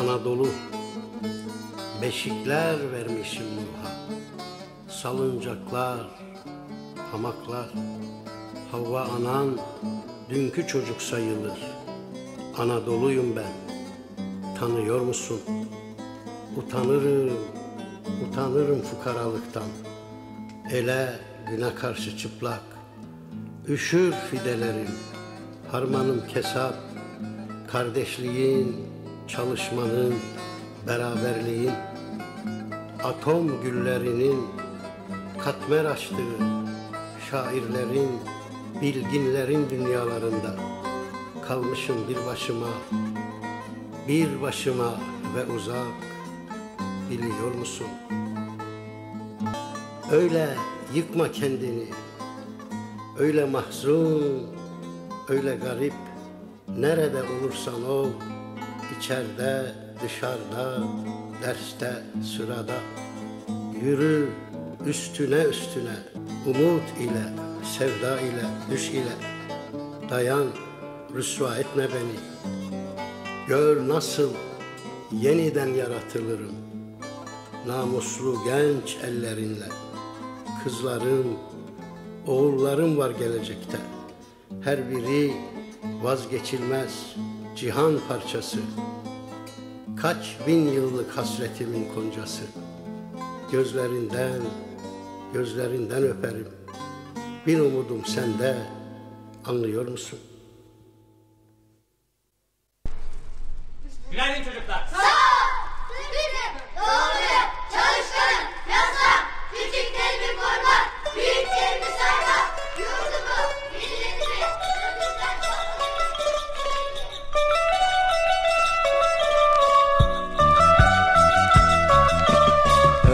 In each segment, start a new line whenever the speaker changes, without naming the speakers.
Anadolu. Beşikler vermişim Nuh'a Salıncaklar, hamaklar. Havva anan dünkü çocuk sayılır. Anadolu'yum ben. Tanıyor musun? Utanırım, utanırım fukaralıktan. Ele güne karşı çıplak. Üşür fidelerim. Harmanım kesap Kardeşliğin, çalışmanın, beraberliğin Atom güllerinin katmer açtığı Şairlerin, bilginlerin dünyalarında Kalmışım bir başıma, bir başıma ve uzak Biliyor musun? Öyle yıkma kendini Öyle mahzun, öyle garip Nerede olursan ol içeride, dışarıda, derste, sırada. Yürü üstüne üstüne Umut ile, sevda ile, düş ile. Dayan, rüsva etme beni. Gör nasıl yeniden yaratılırım. Namuslu genç ellerinle. Kızlarım, oğullarım var gelecekte. Her biri vazgeçilmez cihan parçası. Kaç bin yıllık hasretimin koncası. Gözlerinden, gözlerinden öperim. Bir umudum sende, anlıyor musun?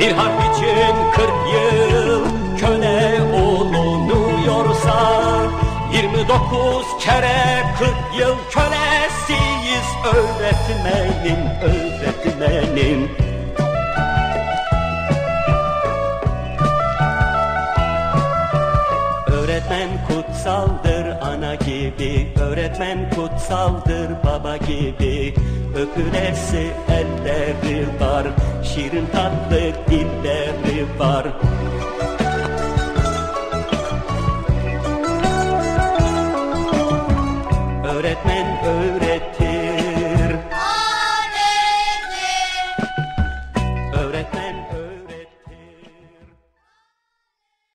Bir harf için kırk yıl köle olunuyorsa 29 kere 40 yıl kölesiyiz öğretmenin öğretmenin Öğretmen kutsaldır gibi Öğretmen kutsaldır baba gibi. Öpülesi elleri var Şirin tatlı dilleri var